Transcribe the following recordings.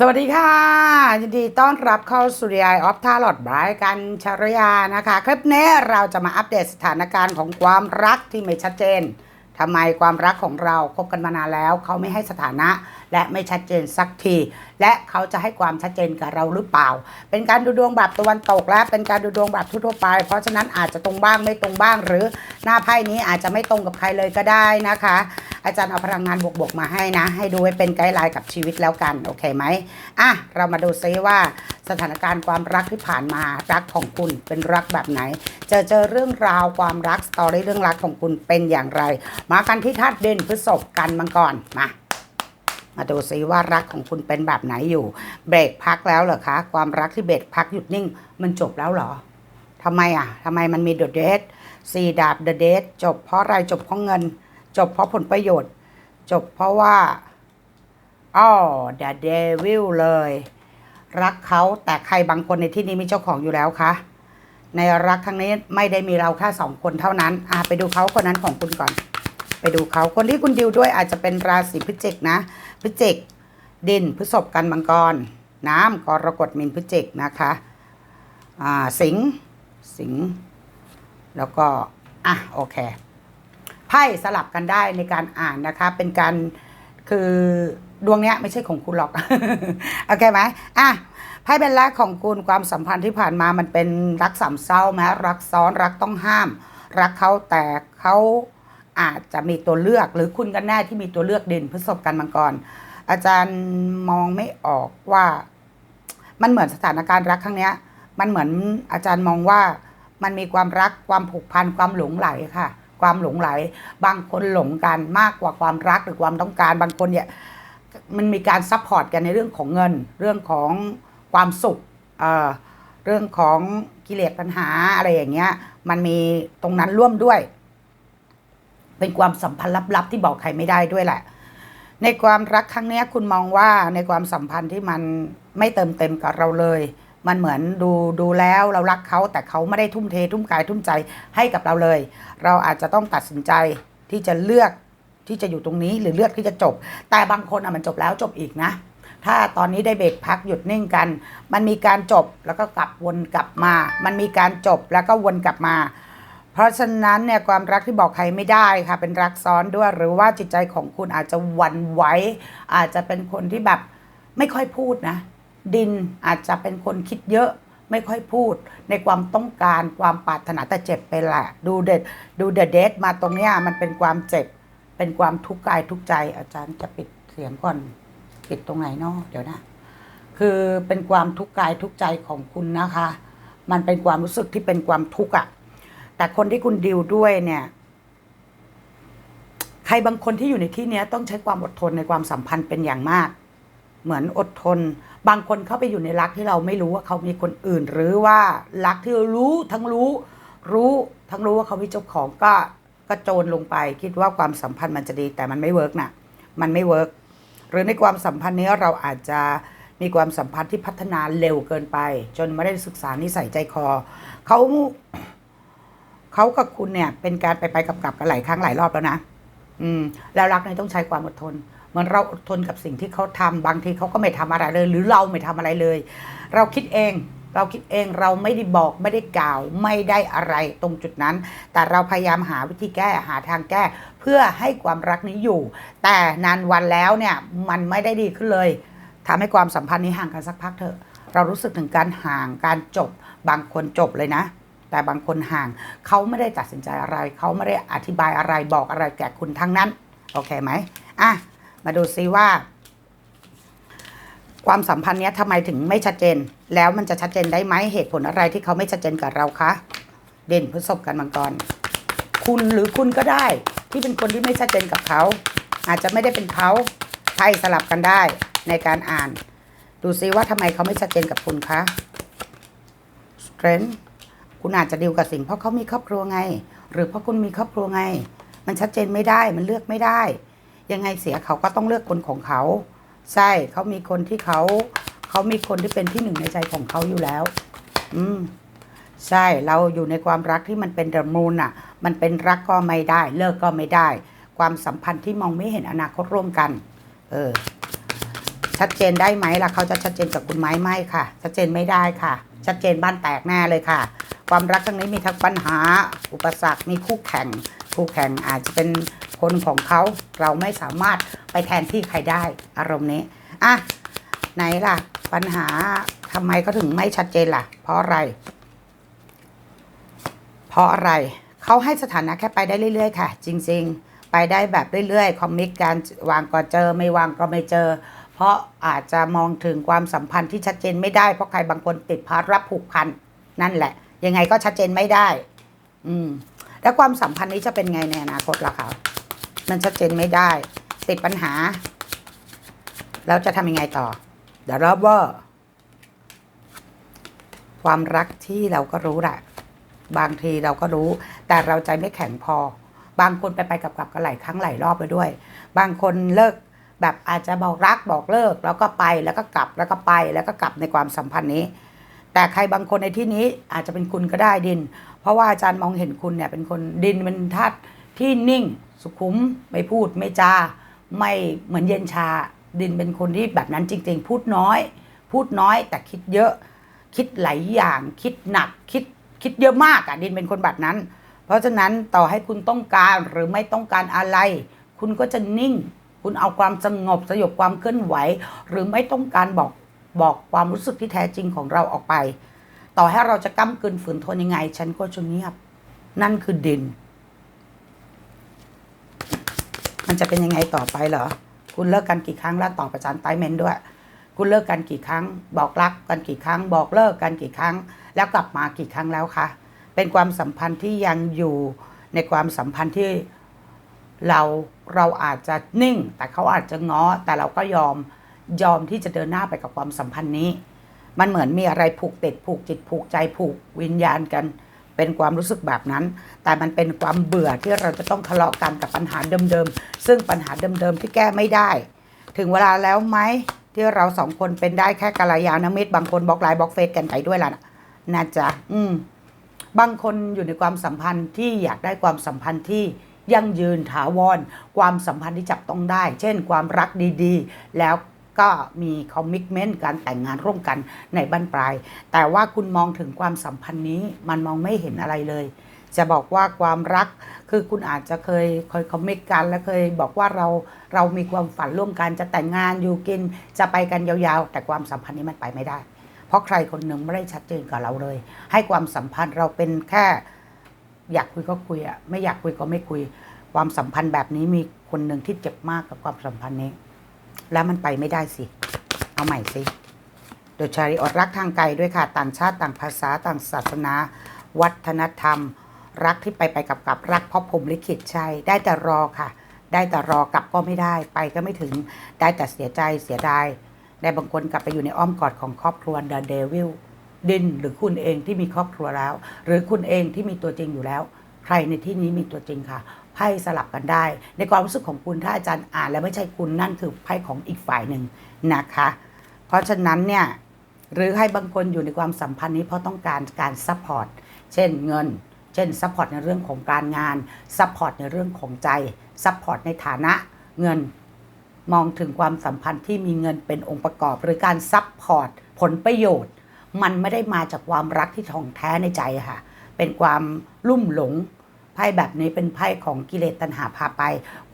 สวัสดีค่ะ ยินดีต้อนรับเข้าสู่ดีไอออฟท่าหลอดบายกันชรยานะคะ คลิปนี้เราจะมาอัปเดตสถานการณ์ของความรักที่ไม่ชัดเจนทำไมความรักของเราคบกันมานานแล้ว เขาไม่ให้สถานะ และไม่ชัดเจนสักทีและเขาจะให้ความชัดเจนกับเราหรือเปล่า เป็นการดูดวงแบบตะวันตกและเป็นการดูดวงแบบทั่วไป เพราะฉะนั้นอาจจะตรงบ้างไม่ตรงบ้าง หรือหน้าไพ่นี้อาจจะไม่ตรงกับใครเลยก็ได้นะคะ อาจารย์เอาพลังงานบวกๆมาให้นะ ให้ดูไว้เป็นไกด์ไลน์กับชีวิตแล้วกันโอเคไหมอะเรามาดูซิว่าสถานการณ์ความรักที่ผ่านมารักของคุณเป็นรักแบบไหนเจอเจอเรื่องราวความรักสตอรี่เรื่องรักของคุณเป็นอย่างไร มากันที่ธาตุเด่นพฤษภกันมังกรมา มาดูซิว่ารักของคุณเป็นแบบไหนอยู่ เบรกพักแล้วเหรอคะ ความรักที่เบรกพักหยุดนิ่ง มันจบแล้วเหรอทำไมอะทำไมมันมีเดอะเดทซีดาบเดอะเดทจบเพราะอะไรจบเพราะเงิน จบเพราะผลประโยชน์ จบเพราะว่าอ๋อเดอะเดวิลเลย รักเขาแต่ใครบางคนในที่นี้มีเจ้าของอยู่แล้วคะในรักครั้งนี้ไม่ได้มีเราแค่สองคนเท่านั้นอะไปดูเขาคนนั้นของคุณก่อน ไปดูเขาคนที่คุณดิวด้วยอาจจะเป็นราศีพฤศจิกนะพฤศจิกดินพฤษภกันมังกร น้ำกรกฎมินพฤศจิกนะคะอ่าสิงสิงแล้วก็อะโอเคไพ่สลับกันได้ในการอ่านนะคะ เป็นการคือดวงเนี้ยไม่ใช่ของคุณหรอกโอเคไหมอะไพ่เป็นรักของคุณความสัมพันธ์ที่ผ่านมามันเป็นรักสามเศร้าไหมรักซ้อนรักต้องห้าม รักเขาแต่เขา อาจจะมีตัวเลือกหรือคุณกันแน่ที่มีตัวเลือกดินพฤษภกันมังกร อาจารย์มองไม่ออกว่า มันเหมือนสถานการณ์รักครั้งเนี้ย มันเหมือนอาจารย์มองว่ามันมีความรักความผูกพันความหลงไหลค่ะ ความหลงไหล บางคนหลงกันมากกว่าความรักหรือความต้องการ บางคนเนี่ยมันมีการซัพพอร์ตกันในเรื่องของเงิน เรื่องของความสุขเอ่อเรื่องของกิเลสปัญหาอะไรอย่างเงี้ย มันมีตรงนั้นร่วมด้วย เป็นความสัมพันธ์ลับๆที่บอกใครไม่ได้ด้วยแหละ ในความรักครั้งนี้คุณมองว่าในความสัมพันธ์ที่มันไม่เติมเต็มกับเราเลย มันเหมือนดูดูแล้วเรารักเขาแต่เขาไม่ได้ทุ่มเท ทุ่มกายทุ่มใจให้กับเราเลย เราอาจจะต้องตัดสินใจที่จะเลือกที่จะอยู่ตรงนี้หรือเลือกที่จะจบ แต่บางคนอะมันจบแล้วจบอีกนะ ถ้าตอนนี้ได้เบรกพักหยุดนิ่งกัน มันมีการจบแล้วก็กลับวนกลับมา มันมีการจบแล้วก็วนกลับมา เพราะฉะนั้นเนี่ยความรักที่บอกใครไม่ได้ค่ะเป็นรักซ้อนด้วย หรือว่าจิตใจของคุณอาจจะหวั่นไหวอาจจะเป็นคนที่แบบไม่ค่อยพูดนะ ดินอาจจะเป็นคนคิดเยอะไม่ค่อยพูดในความต้องการความปรารถนาแต่เจ็บไปแหละดูเด็ดดูเดอะเดทมาตรงเนี้ยมันเป็นความเจ็บ เป็นความทุกข์กายทุกข์ใจ อาจารย์จะปิดเสียงก่อนปิดตรงไหนเนาะเดี๋ยวนะ คือเป็นความทุกข์กายทุกข์ใจของคุณนะคะ มันเป็นความรู้สึกที่เป็นความทุกข์อะ แต่คนที่คุณดิวด้วยเนี่ย ใครบางคนที่อยู่ในที่เนี้ยต้องใช้ความอดทนในความสัมพันธ์เป็นอย่างมาก เหมือนอดทน บางคนเข้าไปอยู่ในรักที่เราไม่รู้ว่าเขามีคนอื่น หรือว่ารักที่รารู้ทั้งรู้ รู้ทั้งรู้ว่าเขามีเจ้าของก็ก็โจรลงไป คิดว่าความสัมพันธ์มันจะดี แต่มันไม่เวิร์กนะมันไม่เวิร์กหรือในความสัมพันธ์นี้เราอาจจะมีความสัมพันธ์ที่พัฒนาเร็วเกินไป จนไม่ได้ศึกษานิสัยใจคอเขา เขากับคุณเนี่ยเป็นการไปไปกับกลับกันหลายครั้งหลายรอบแล้วนะ อืม แล้วรักเนี่ยต้องใช้ความอดทนเหมือนเราอดทนกับสิ่งที่เขาทำบางทีเขาก็ไม่ทำอะไรเลย หรือเราไม่ทำอะไรเลย เราคิดเองเราคิดเองเราไม่ได้บอกไม่ได้กล่าวไม่ได้อะไรตรงจุดนั้น แต่เราพยายามหาวิธีแก้หาทางแก้ เพื่อให้ความรักนี้อยู่ แต่นานวันแล้วเนี่ยมันไม่ได้ดีขึ้นเลยทำให้ความสัมพันธ์นี้ห่างกันสักพักเถอะ เรารู้สึกถึงการห่างการจบบางคนจบเลยนะ แต่บางคนห่างเขาไม่ได้ตัดสินใจอะไร เขาไม่ได้อธิบายอะไรบอกอะไรแก่คุณทั้งนั้น โอเคไหมอะ มาดูซิว่า ความสัมพันธ์เนี้ยทำไมถึงไม่ชัดเจน แล้วมันจะชัดเจนได้ไหมเหตุผลอะไรที่เขาไม่ชัดเจนกับเราคะเด่นพฤษภกันมังกรคุณหรือคุณก็ได้ ที่เป็นคนที่ไม่ชัดเจนกับเขา อาจจะไม่ได้เป็นเขาไพ่สลับกันได้ในการอ่าน ดูซิว่าทำไมเขาไม่ชัดเจนกับคุณคะ strength คุณอาจจะดีลกับสิ่งเพราะเขามีครอบครัวไง หรือเพราะคุณมีครอบครัวไง มันชัดเจนไม่ได้มันเลือกไม่ได้ ยังไงเสียเขาก็ต้องเลือกคนของเขา ใช่เขามีคนที่เขาเขามีคนที่เป็นที่หนึ่งในใจของเขาอยู่แล้ว อืมใช่เราอยู่ในความรักที่มันเป็นเดอะมูนอะ มันเป็นรักก็ไม่ได้ เลิกก็ไม่ได้ ความสัมพันธ์ที่มองไม่เห็นอนาคตร่วมกัน เออ ชัดเจนได้ไหมล่ะเขาจะชัดเจนกับคุณไหมไม่ค่ะ ชัดเจนไม่ได้ค่ะ ชัดเจนบ้านแตกแน่เลยค่ะ ความรักครั้งนี้มีทั้งปัญหา อุปสรรค มีคู่แข่ง คู่แข่งอาจจะเป็นคนของเขา เราไม่สามารถไปแทนที่ใครได้ อารมณ์นี้ อะ ไหนล่ะ ปัญหาทำไมเขาถึงไม่ชัดเจนล่ะ เพราะอะไร เพราะอะไร เขาให้สถานะแค่ไปได้เรื่อย ๆ ค่ะ จริง ๆ ไปได้แบบเรื่อยๆ คอมมิตการวางก็เจอ ไม่วางก็ไม่เจอเพราะอาจจะมองถึงความสัมพันธ์ที่ชัดเจนไม่ได้เพราะใครบางคนติดภาระผูกพัน นั่นแหละ ยังไงก็ชัดเจนไม่ได้ อืม แล้วความสัมพันธ์นี้จะเป็นไงในอนาคตล่ะคะมันชัดเจนไม่ได้ ติดปัญหา แล้วจะทำยังไงต่อ เดี๋ยวรอบว่าความรักที่เราก็รู้แหละบางทีเราก็รู้ แต่เราใจไม่แข็งพอ บางคนไปไปกลับกลับกันหลายครั้งหลายรอบไปด้วย บางคนเลิกแบบอาจจะบอกรักบอกเลิก แล้วก็ไปแล้วก็กลับแล้วก็ไปแล้วก็กลับในความสัมพันธ์นี้ แต่ใครบางคนในที่นี้อาจจะเป็นคุณก็ได้ดิน เพราะว่าอาจารย์มองเห็นคุณเนี่ยเป็นคนดินเป็นธาตุที่นิ่ง สุขุมไม่พูดไม่จาไม่เหมือนเย็นชา ดินเป็นคนที่แบบนั้นจริง ๆ พูดน้อย พูดน้อยแต่คิดเยอะ คิดหลายอย่างคิดหนักคิดคิดเยอะมากอะดินเป็นคนแบบนั้น เพราะฉะนั้นต่อให้คุณต้องการหรือไม่ต้องการอะไร คุณก็จะนิ่ง คุณเอาความสงบสยบความเคลื่อนไหว หรือไม่ต้องการบอก บอกความรู้สึกที่แท้จริงของเราออกไป ต่อให้เราจะก้ำกลืนฝืนทนยังไง ฉันก็จะเงียบ นั่นคือดิน มันจะเป็นยังไงต่อไปเหรอ คุณเลิกกันกี่ครั้งแล้วตอบประจานใต้เมนด้วย คุณเลิกกันกี่ครั้ง บอกรักกันกี่ครั้ง บอกเลิกกันกี่ครั้ง แล้วกลับมากี่ครั้งแล้วคะ เป็นความสัมพันธ์ที่ยังอยู่ในความสัมพันธ์ที่เราเราอาจจะนิ่ง แต่เขาอาจจะง้อแต่เราก็ยอม ยอมที่จะเดินหน้าไปกับความสัมพันธ์นี้ มันเหมือนมีอะไรผูกติดผูกจิตผูกใจผูกวิญญาณกัน เป็นความรู้สึกแบบนั้น แต่มันเป็นความเบื่อที่เราจะต้องทะเลาะกันกับปัญหาเดิมๆ ซึ่งปัญหาเดิมๆที่แก้ไม่ได้ ถึงเวลาแล้วไหมที่เราสองคนเป็นได้แค่กัลยาณมิตรบางคนบล็อกไลน์บล็อกเฟซกันไปด้วยล่ะนะจ๊ะอืมบางคนอยู่ในความสัมพันธ์ที่อยากได้ความสัมพันธ์ที่ยั่งยืนถาวร ความสัมพันธ์ที่จับต้องได้ เช่น ความรักดีๆ แล้ว ก็มีคอมมิชเมนต์การแต่งงานร่วมกันในบั้นปลาย แต่ว่าคุณมองถึงความสัมพันธ์นี้มันมองไม่เห็นอะไรเลย จะบอกว่าความรักคือคุณอาจจะเคยเคยคอมมิตกัน และเคยบอกว่าเราเรามีความฝันร่วมกันจะแต่งงานอยู่กินจะไปกันยาวๆ แต่ความสัมพันธ์นี้มันไปไม่ได้ เพราะใครคนหนึ่งไม่ได้ชัดเจนกับเราเลย ให้ความสัมพันธ์เราเป็นแค่อยากคุยก็คุยอะไม่อยากคุยก็ไม่คุย ความสัมพันธ์แบบนี้มีคนหนึ่งที่เจ็บมากกับความสัมพันธ์นี้ แล้วมันไปไม่ได้สิ เอาใหม่สิโดยชาริออดรักทางไกลด้วยค่ะ ต่างชาติต่างภาษาต่างศาสนา วัฒนธรรม รักที่ไปไปกับกับรักเพราะผมลิขิตใช่ได้แต่รอค่ะ ได้แต่รอกลับก็ไม่ได้ไปก็ไม่ถึงได้แต่เสียใจเสียดายได้บางคนกลับไปอยู่ในอ้อมกอดของครอบครัวเดอะเดวิลดินหรือคุณเองที่มีครอบครัวแล้ว หรือคุณเองที่มีตัวจริงอยู่แล้ว ใครในที่นี้มีตัวจริงค่ะไพ่สลับกันได้ ในความรู้สึกของคุณถ้าอาจารย์อ่านแล้วไม่ใช่คุณนั่นคือไพ่ของอีกฝ่ายหนึ่งนะคะ เพราะฉะนั้นเนี่ยหรือให้บางคนอยู่ในความสัมพันธ์นี้เพราะต้องการการซัพพอร์ตเช่นเงิน เช่นซัพพอร์ตในเรื่องของการงานซัพพอร์ตในเรื่องของใจซัพพอร์ตในฐานะเงินมองถึงความสัมพันธ์ที่มีเงินเป็นองค์ประกอบ หรือการซัพพอร์ตผลประโยชน์ มันไม่ได้มาจากความรักที่ท่องแท้ในใจค่ะ เป็นความลุ่มหลง ไพ่แบบนี้เป็นไพ่ของกิเลสตัณหาพาไป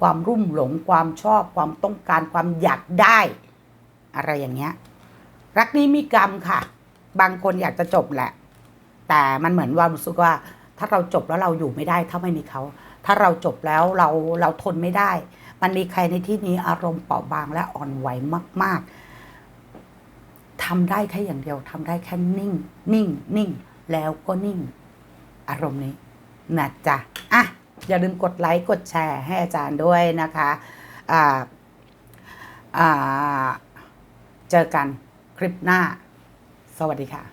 ความรุ่มหลงความชอบความต้องการความอยากได้ อะไรอย่างเงี้ย รักนี้มีกรรมค่ะ บางคนอยากจะจบแหละ แต่มันเหมือนว่ารู้สึกว่า ถ้าเราจบแล้วเราอยู่ไม่ได้ถ้าไม่มีเขา ถ้าเราจบแล้วเราเราทนไม่ได้ มันมีใครในที่นี้อารมณ์เปราะบางและอ่อนไหวมาก ๆทำได้แค่อย่างเดียวทำได้แค่นิ่ง นิ่ง นิ่ง แล้วก็นิ่ง อารมณ์นี้ นะจ๊ะอะอย่าลืมกดไลค์กดแชร์ให้อาจารย์ด้วยนะคะอ่าอ่าเจอกันคลิปหน้า สวัสดีค่ะ